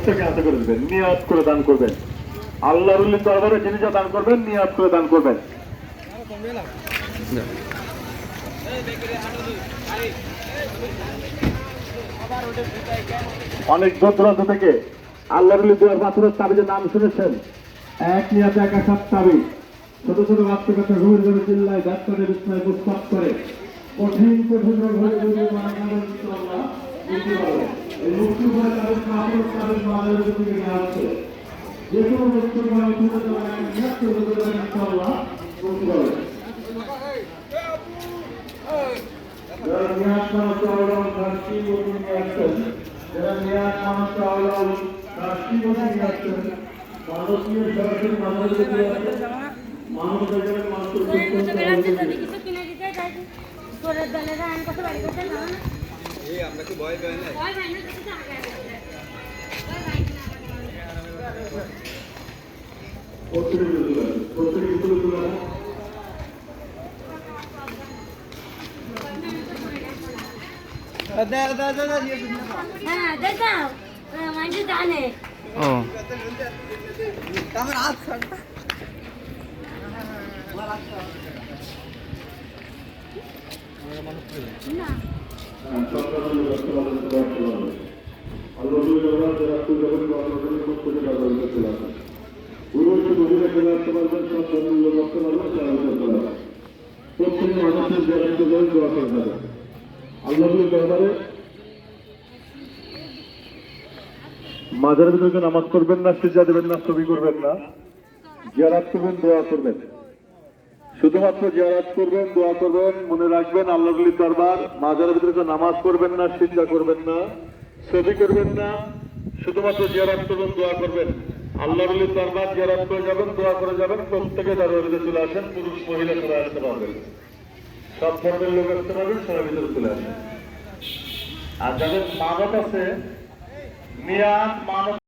প্রত্যেকে হাতে করে দেবেন, নিয়াত করে দান করবেন। আল্লাহর দরবারে যিনি যা দান করবেন, নিয়াত করে দান করবেন। অনেক দূর দূরান্ত থেকে আল্লাহর দুয়ার পাথরের তাবিজের নাম শুনেছেন। এক নিয়াতে, একা সাত তাবি ছোট ছোট বাচ্চা কাছে ঘুরে ঘুরে চিল্লায় ডাক্তারের বিছনায় প্রস্তাব করে। কঠিন কঠিন মুক্তি করে তাদের কাপড় তাদের মায়ের দিকে নিয়ে আসছে যে কোনো বস্তু মানে তুলে দেওয়া একটা নিয়াত করে দেবেন ইনশাআল্লাহ যারা নিয়াত মানুষ আল্লাহ শাস্তি বলে নিয়ে আসছেন যারা নিয়াত মানুষ নিয়ে আসছেন সরাসরি দিয়ে আসছেন বেরোচ্ছে যদি কিছু কিনে দিতে তাই তোরের দলেরা আইন কত বাড়ি করতে না এই আমরা কি ভয় পাই না ভয় পাই না কিছু তো আগে আগে করে। ভয় পাই না। প্রত্যেকে তুলে দেবেন প্রত্যেকে তুলে তুলে দেবেন দেখ দাও মানুষ জানে ও আমার হাত মাজারের ভিতরে নামাজ করবেন না সিজা দেবেন না, ছবি করবেন না জিয়ারাত করবেন, দোয়া করবেন শুধুমাত্র জিয়ারাত করবেন, দোয়া করবেন, মনে রাখবেন আল্লাহর দরবার, মাজারের ভিতরে কেউ নামাজ করবেন না সিজা করবেন না ছবি করবেন না, শুধুমাত্র জিয়ারাত করবেন, দোয়া করবেন। আল্লাহর দরবার জিয়ারাত করে যাবেন, দোয়া করে যাবেন, প্রত্যেকে চলে আসেন, পুরুষ মহিলা আসতে পারবেন সব ধর্মের লোক আসতে পারবেন ভিতরে চলে আসেন। আর যাদের মানত আছে, মেয়াদ মানত